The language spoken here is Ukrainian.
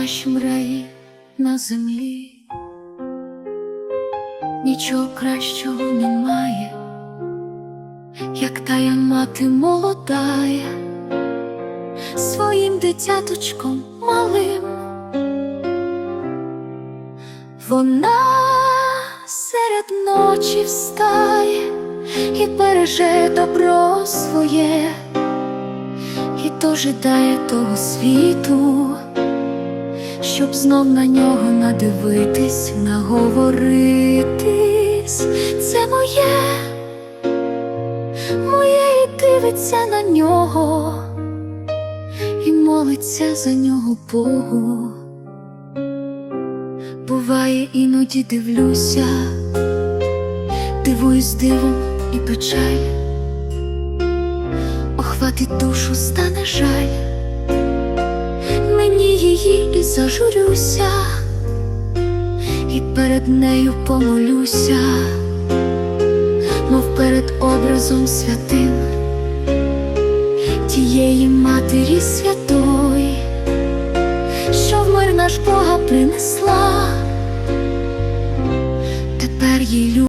нашім раї на землі. Нічого кращого немає, як тая мати молодая, своїм дитяточком малим. Вона серед ночі встає і береже добро своє, і дожидає того світу, щоб знов на нього надивитись, наговоритись. Це моє, моє і дивиться на нього, і молиться за нього Богу. Буває, іноді дивлюся, дивуюсь дивом і печаль, охватить душу, стане жаль, її і зажурюся, і перед нею помолюся, мов перед образом святим тієї матері святої що в мир наш Бога принесла, тепер їй